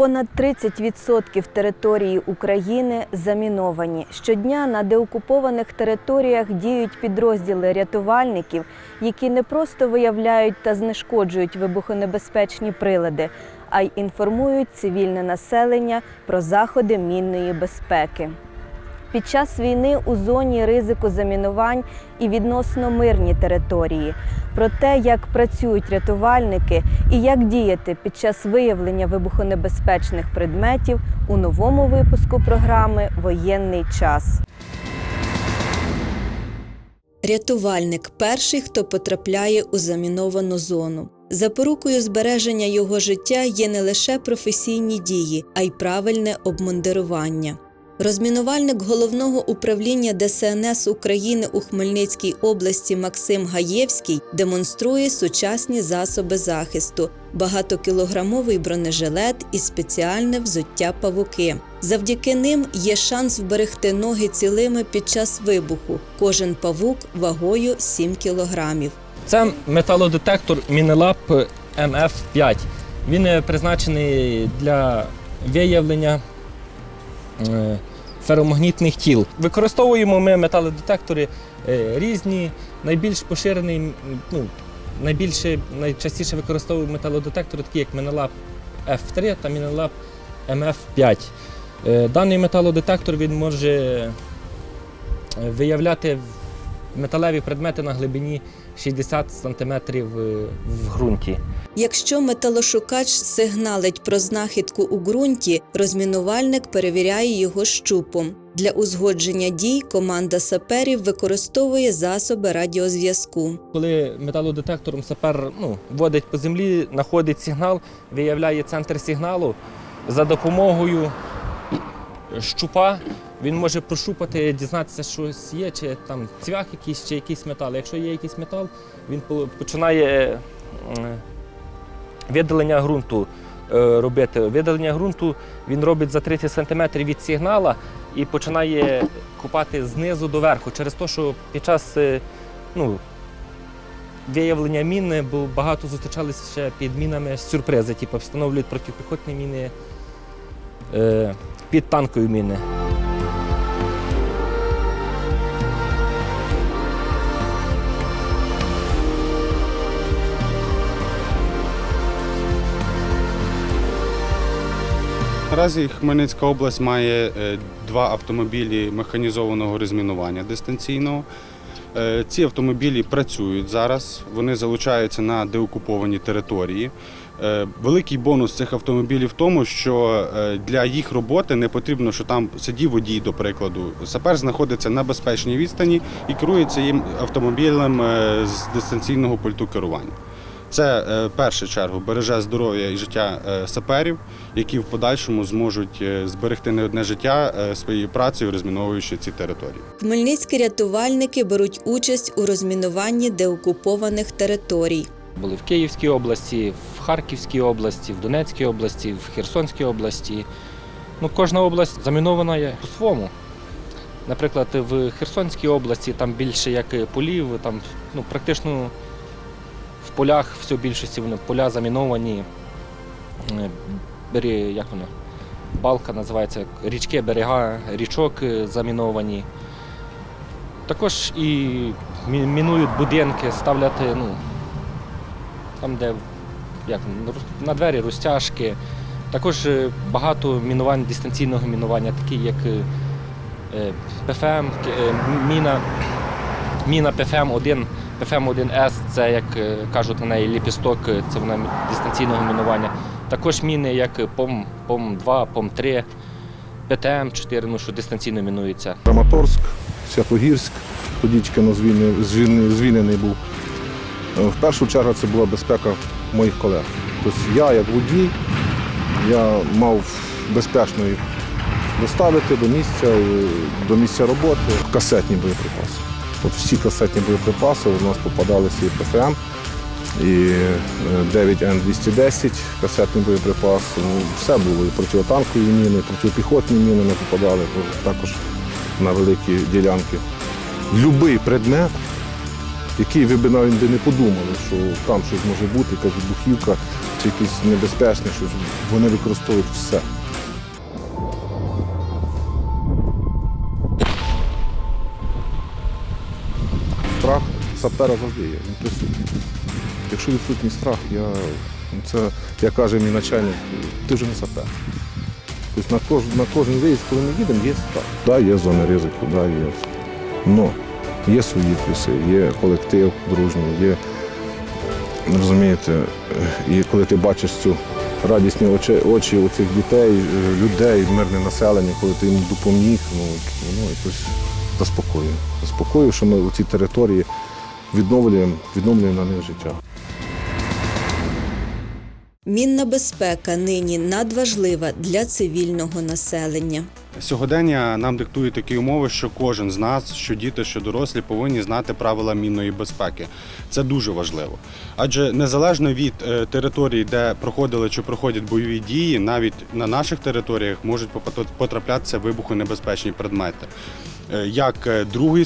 Понад 30% території України заміновані. Щодня на деокупованих територіях діють підрозділи рятувальників, які не просто виявляють та знешкоджують вибухонебезпечні прилади, а й інформують цивільне населення про заходи мінної безпеки. Під час війни у зоні ризику замінувань і відносно мирні території. Про те, як працюють рятувальники і як діяти під час виявлення вибухонебезпечних предметів у новому випуску програми Воєнний час. Рятувальник перший, хто потрапляє у заміновану зону. Запорукою збереження його життя є не лише професійні дії, а й правильне обмундирування. Розмінувальник головного управління ДСНС України у Хмельницькій області Максим Гаєвський демонструє сучасні засоби захисту, багатокілограмовий бронежилет і спеціальне взуття павуки. Завдяки ним є шанс вберегти ноги цілими під час вибуху. Кожен павук вагою 7 кілограмів. Це металодетектор Мінелаб МФ5. Він е, призначений для виявлення е, феромагнітних тіл. Використовуємо ми металодетектори е, різні. Найбільш поширений, ну, найбільше, найчастіше використовуємо металодетектори, такі як Мінелаб F3 та Мінелаб МФ5. Е, Даний металодетектор він може е, виявляти металеві предмети на глибині 60 см в ґрунті. Якщо металошукач сигналить про знахідку у ґрунті, розмінувальник перевіряє його щупом. Для узгодження дій команда саперів використовує засоби радіозв'язку. Коли металодетектором сапер ну, водить по землі, знаходить сигнал, виявляє центр сигналу за допомогою щупа. Він може прощупати, дізнатися, що щось є, чи там цвях якийсь, чи якийсь метал. Якщо є якийсь метал, він починає е, видалення ґрунту е, робити. Видалення ґрунту він робить за 30 см від сигнала і починає копати знизу до верху. Через те, що під час е, ну, виявлення мін, бо багато зустрічалися ще під мінами сюрпризи, типу встановлюють протипіхотні міни е, під танкові міни. Наразі Хмельницька область має е, два автомобілі механізованого розмінування дистанційного. Е, Ці автомобілі працюють зараз, вони залучаються на деокуповані території. Е, Великий бонус цих автомобілів в тому, що для їх роботи не потрібно, що там сидів водій, до прикладу. Сапер знаходиться на безпечній відстані і керується їм автомобілем з дистанційного пульту керування. Це е, в першу чергу береже здоров'я і життя е, саперів, які в подальшому зможуть е, зберегти не одне життя е, своєю працею, розміновуючи ці території. Хмельницькі рятувальники беруть участь у розмінуванні деокупованих територій. Були в Київській області, в Харківській області, в Донецькій області, в Херсонській області. Ну, кожна область замінована є по-своєму. Наприклад, в Херсонській області там більше як полів, там ну, практично в полях все більшості поля заміновані. Е, Бері, як воно? Балка називається, річки, берега, річок е, заміновані. Також і мінують будинки, ставлять ну, там, де як, на двері розтяжки. Також е, багато мінувань дистанційного мінування, такі як е, е, ПФМ, е, міна, міна ПФМ-1, ПФМ-1С, це, як е, кажуть на неї, ліпісток, е, це вона дистанційного мінування. Також міни, як ПОМ, ПОМ-2, ПОМ-3, ПТМ-4, ну, що дистанційно мінуються. Краматорськ, Святогірськ, тоді ну, звільнений, звільнений, був. Е, В першу чергу це була безпека моїх колег. Тобто я, як водій, я мав безпечно їх доставити до місця, до місця роботи. Касетні боєприпаси. От всі касетні боєприпаси у нас попадалися і ПФМ, і е, 9Н210, касетний боєприпас. Ну, Все було. І протитанкові міни, і протипіхотні міни ми попадали також на великі ділянки. Любий предмет, який ви б навіть не подумали, що там щось може бути, якась вибухівка, чи якісь небезпечні, щось, вони використовують все. Сапера завжди є, він присутній. Якщо відсутній страх, я, ну, це, як каже мій начальник, ти вже не сапер. Тобто на, кож, на кожен виїзд, коли ми їдемо, є страх. Так, є зона ризику, да, є. Но є свої плюси, є колектив дружній, є, розумієте, і коли ти бачиш цю радісні очі, очі у цих дітей, людей, мирне населення, коли ти їм допоміг, ну, воно якось заспокоює. Заспокоює, що ми у цій території відновлюємо, відновлюємо на них життя. Мінна безпека нині надважлива для цивільного населення. Сьогодення нам диктує такі умови, що кожен з нас, що діти, що дорослі, повинні знати правила мінної безпеки. Це дуже важливо. Адже незалежно від е, території, де проходили чи проходять бойові дії, навіть на наших територіях можуть потраплятися вибухонебезпечні предмети. Е, Як е, Другої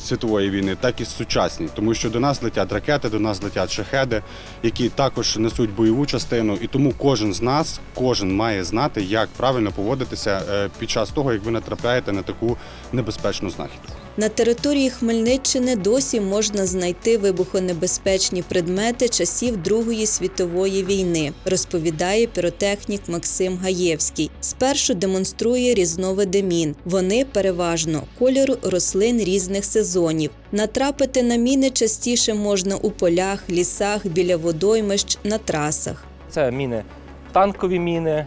світової, війни, так і сучасні, тому що до нас летять ракети, до нас летять шахеди, які також несуть бойову частину, і тому кожен з нас, кожен має знати, як правильно поводитися під час того, як ви натрапляєте на таку небезпечну знахідку. На території Хмельниччини досі можна знайти вибухонебезпечні предмети часів Другої світової війни, розповідає піротехнік Максим Гаєвський. Спершу демонструє різновиди мін. Вони переважно кольору рослин різних сезонів. Натрапити на міни частіше можна у полях, лісах, біля водоймищ, на трасах. Це міни, танкові міни,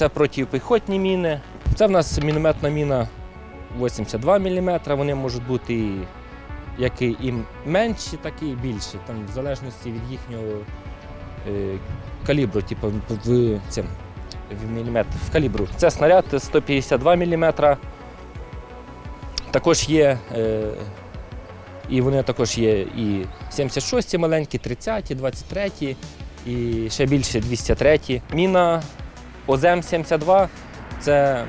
це протипіхотні міни. Це в нас мінометна міна 82 мм. Вони можуть бути і- як і менші, так і більші, там, в залежності від їхнього е, калібру, типу в, цим, в міліметр, в калібру. Це снаряд 152 мм. Також є. Е, і вони також є і 76 маленькі, 30, 23 і ще більше 203. Міна ОЗМ-72 це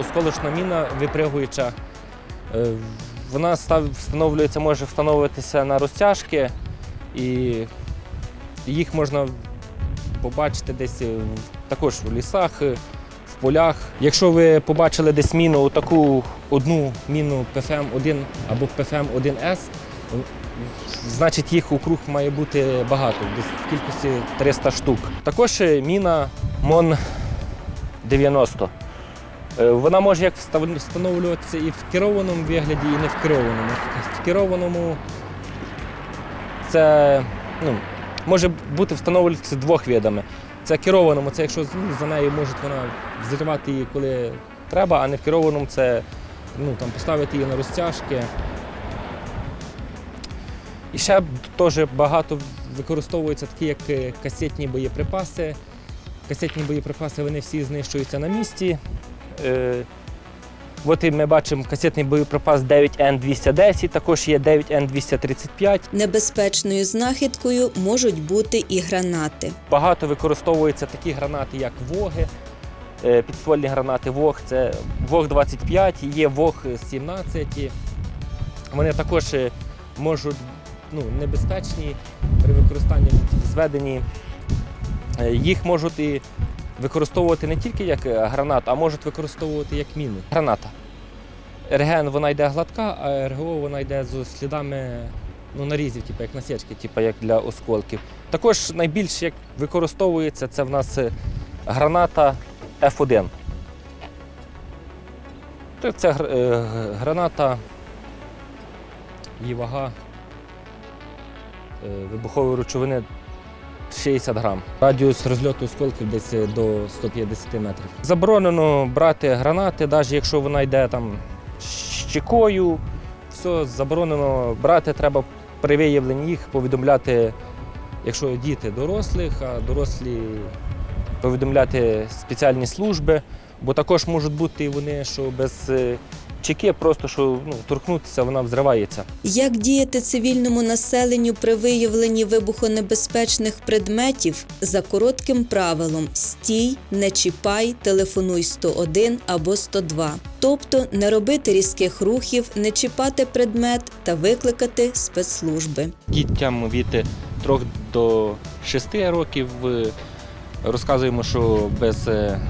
осколочна міна випригуюча. Е, Вона встановлюється, може встановлюватися на розтяжки, і їх можна побачити десь е, також в лісах, е, в полях. Якщо ви побачили десь міну, таку одну міну PFM-1 або PFM-1S, значить їх у круг має бути багато, десь в кількості 300 штук. Також міна МОН 90. Е, Вона може як встановлюватися і в керованому вигляді, і не в керованому. В керованому це ну, може бути встановлюватися двох видами. Це керованому, це якщо ну, за нею може вона взривати її коли треба, а не в керованому це ну, там, поставити її на розтяжки. І ще теж багато використовуються такі, як е, касетні боєприпаси. Касетні боєприпаси вони всі знищуються на місці. Е, От і ми бачимо касетний боєприпас 9Н210, також є 9Н235. Небезпечною знахідкою можуть бути і гранати. Багато використовуються такі гранати, як воги, е, підствольні гранати ВОГ. Це ВОГ-25, є ВОГ-17. Вони також е, можуть ну, небезпечні при використанні зведені. Е, Їх можуть і використовувати не тільки як е, гранат, а можуть використовувати як міни. Граната. РГН вона йде гладка, а РГО вона йде з слідами ну, нарізів, типу, як насічки, типу, як для осколків. Також найбільше як використовується це в нас е, граната F1. Тобто Це граната, її вага вибухової речовини 60 грам. Радіус розльоту осколків десь е, до 150 метрів. Заборонено брати гранати, навіть якщо вона йде там щекою, все заборонено брати, треба при виявленні їх повідомляти, якщо діти дорослих, а дорослі повідомляти спеціальні служби, бо також можуть бути і вони, що без е, чеки, просто що ну, торкнутися, вона взривається. Як діяти цивільному населенню при виявленні вибухонебезпечних предметів за коротким правилом стій, не чіпай, телефонуй 101 або 102. Тобто не робити різких рухів, не чіпати предмет та викликати спецслужби. Дітям від 3 до 6 років. е, Розказуємо, що без, е,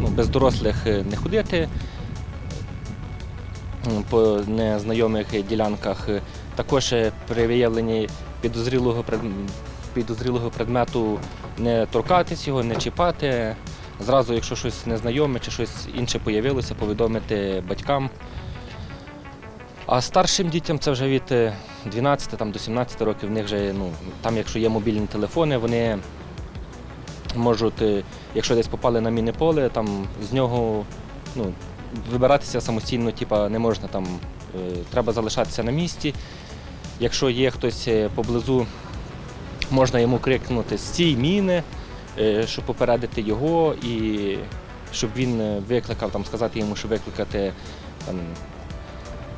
ну, без дорослих е, не ходити по незнайомих ділянках. Е, Також е, при виявленні підозрілого, підозрілого предмету не торкатись його, не чіпати. Зразу, якщо щось незнайоме чи щось інше появилося, повідомити батькам. А старшим дітям це вже від е, 12 там, до 17 років, в них вже, ну, там, якщо є мобільні телефони, вони можуть, е, якщо десь попали на мінне поле, там з нього ну, вибиратися самостійно типа, не можна. Там, е, треба залишатися на місці. Якщо є хтось е, поблизу, можна йому крикнути стій міни, е, щоб попередити його і щоб він викликав, там, сказати йому, щоб викликати там,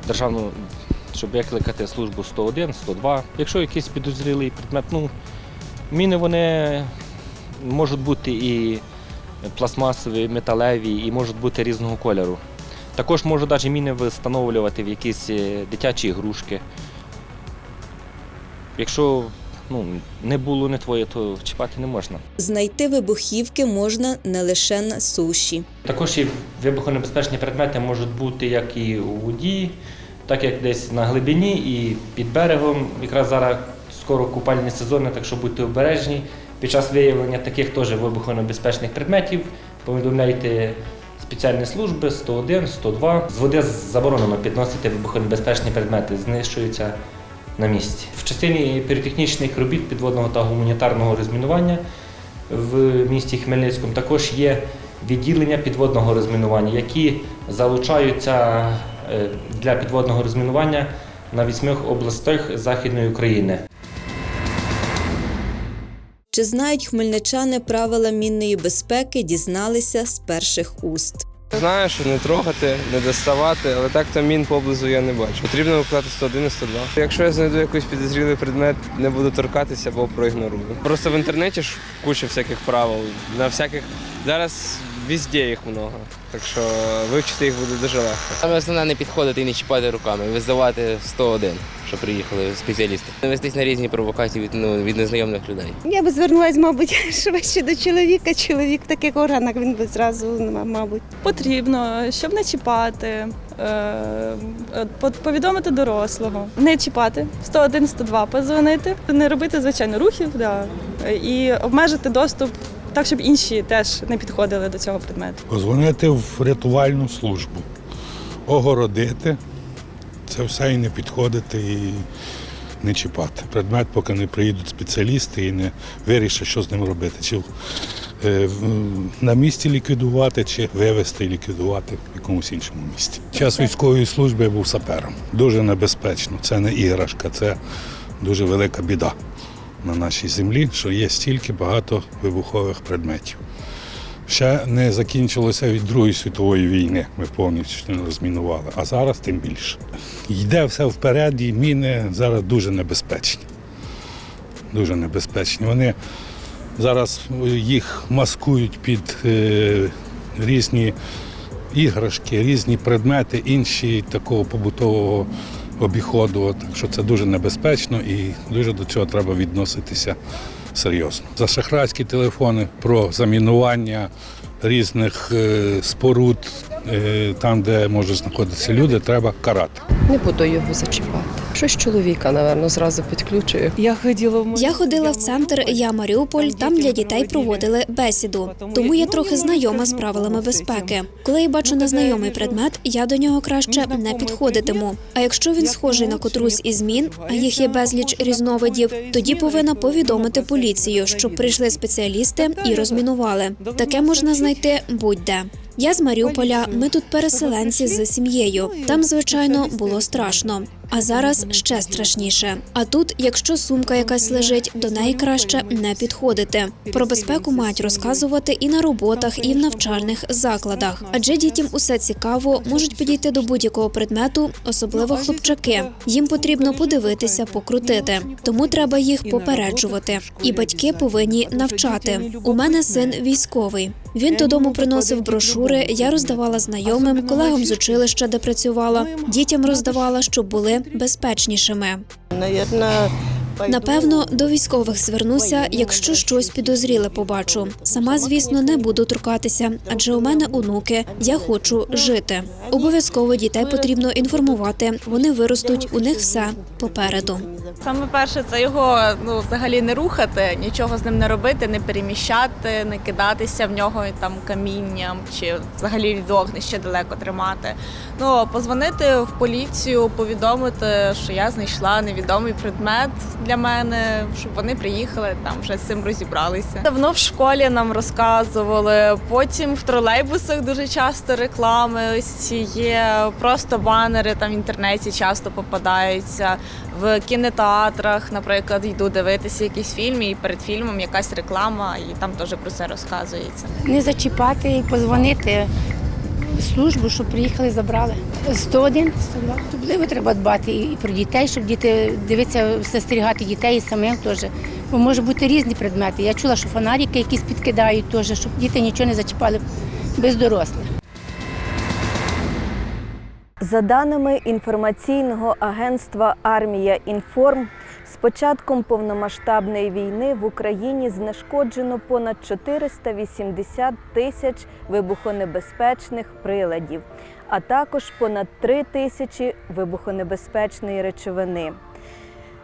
державну, щоб викликати службу 101, 102. Якщо якийсь підозрілий предмет, ну, міни вони можуть бути і пластмасові, металеві, і можуть бути різного кольору. Також можуть навіть міни встановлювати в якісь е, дитячі ігрушки. Якщо ну, не було не твоє, то чіпати не можна. Знайти вибухівки можна не лише на суші. Також і вибухонебезпечні предмети можуть бути як і у воді, так як десь на глибині і під берегом. Якраз зараз скоро купальні сезони, так що будьте обережні. Під час виявлення таких теж вибухонебезпечних предметів повідомляйте спеціальні служби 101, 102. З води заборонено підносити вибухонебезпечні предмети, знищуються на місці. В частині піротехнічних робіт підводного та гуманітарного розмінування в місті Хмельницькому також є відділення підводного розмінування, які залучаються е, для підводного розмінування на вісьми областях Західної України. Чи знають хмельничани правила мінної безпеки, дізналися з перших уст. Знаю, що не трогати, не доставати, але так то мін поблизу я не бачу. Потрібно викликати 101 і 102. Якщо я знайду якийсь підозрілий предмет, не буду торкатися або проігнорую. Просто в інтернеті ж куча всяких правил. На всяких зараз везде їх много. Так що вивчити їх буде дуже легко. Саме основне не підходити і не чіпати руками, визивати 101, що приїхали спеціалісти. Не вестись на різні провокації від, ну, від незнайомих людей. Я би звернулася, мабуть, швидше до чоловіка. Чоловік в таких органах він би зразу, мабуть. Потрібно, щоб не чіпати, е, е, повідомити дорослого, не чіпати, 101, 102 позвонити, не робити звичайно рухів, да, і обмежити доступ так, щоб інші теж не підходили до цього предмету. Позвонити в рятувальну службу, огородити, це все і не підходити і не чіпати. Предмет, поки не приїдуть спеціалісти і не вирішать, що з ним робити. Чи е, на місці ліквідувати, чи вивезти і ліквідувати в якомусь іншому місці. Час військової служби я був сапером. Дуже небезпечно. Це не іграшка, це дуже велика біда на нашій землі, що є стільки багато вибухових предметів. Ще не закінчилося від Другої світової війни. Ми повністю не розмінували. А зараз тим більше. Йде все вперед, і міни зараз дуже небезпечні. Дуже небезпечні. Вони зараз їх маскують під е, різні іграшки, різні предмети, інші такого побутового обіходу. Так що це дуже небезпечно і дуже до цього треба відноситися серйозно. За шахрайські телефони про замінування різних е, споруд, е, там, де можуть знаходитися люди, треба карати. Не буду його зачіпати. Щось чоловіка, напевно, зразу підключую. Я ходила в Я ходила в центр Я Маріуполь. Там для дітей проводили бесіду. Тому я трохи знайома з правилами безпеки. Коли я бачу незнайомий предмет, я до нього краще не підходитиму. А якщо він схожий на котрусь із мін, а їх є безліч різновидів, тоді повинна повідомити поліцію, щоб прийшли спеціалісти і розмінували. Таке можна знайти будь-де. Я з Маріуполя. Ми тут переселенці з сім'єю. Там, звичайно, було страшно. А зараз ще страшніше. А тут, якщо сумка якась лежить, до неї краще не підходити. Про безпеку мають розказувати і на роботах, і в навчальних закладах. Адже дітям усе цікаво, можуть підійти до будь-якого предмету, особливо хлопчаки. Їм потрібно подивитися, покрутити. Тому треба їх попереджувати. І батьки повинні навчати. У мене син військовий. Він додому приносив брошури. Я роздавала знайомим, колегам з училища, де працювала. Дітям роздавала, щоб були безпечнішими. Навірно, Напевно, до військових звернуся, якщо щось підозріле побачу. Сама, звісно, не буду торкатися, адже у мене онуки. Я хочу жити. Обов'язково дітей потрібно інформувати. Вони виростуть, у них все попереду. Саме перше, це його ну взагалі не рухати, нічого з ним не робити, не переміщати, не кидатися в нього там камінням чи взагалі від вогнища далеко тримати. Ну позвонити в поліцію, повідомити, що я знайшла невідомий предмет для мене, щоб вони приїхали там вже з цим розібралися. Давно в школі нам розказували. Потім в тролейбусах дуже часто реклами ось ці є. Просто банери там в інтернеті часто попадаються. В кінотеатрах, наприклад, йду дивитися якийсь фільм, і перед фільмом якась реклама, і там теж про це розказується. Не зачіпати і позвонити службу, щоб приїхали забрали. 101, 102. Особливо треба дбати і про дітей, щоб діти дивитися, спостерігати дітей і самим теж. Бо може бути різні предмети. Я чула, що фонарики якісь підкидають теж, щоб діти нічого не зачіпали без дорослих. За даними інформаційного агентства Армія Інформ, з початком повномасштабної війни в Україні знешкоджено понад 480 тисяч вибухонебезпечних приладів, а також понад 3 тисячі вибухонебезпечної речовини.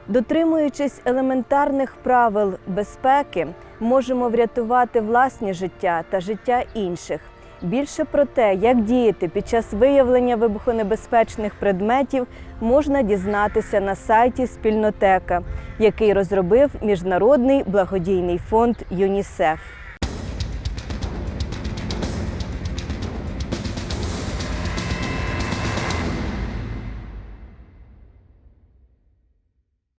Дотримуючись елементарних правил безпеки, можемо врятувати власні життя та життя інших. Більше про те, як діяти під час виявлення вибухонебезпечних предметів, можна дізнатися на сайті Спільнотека, який розробив Міжнародний благодійний фонд ЮНІСЕФ.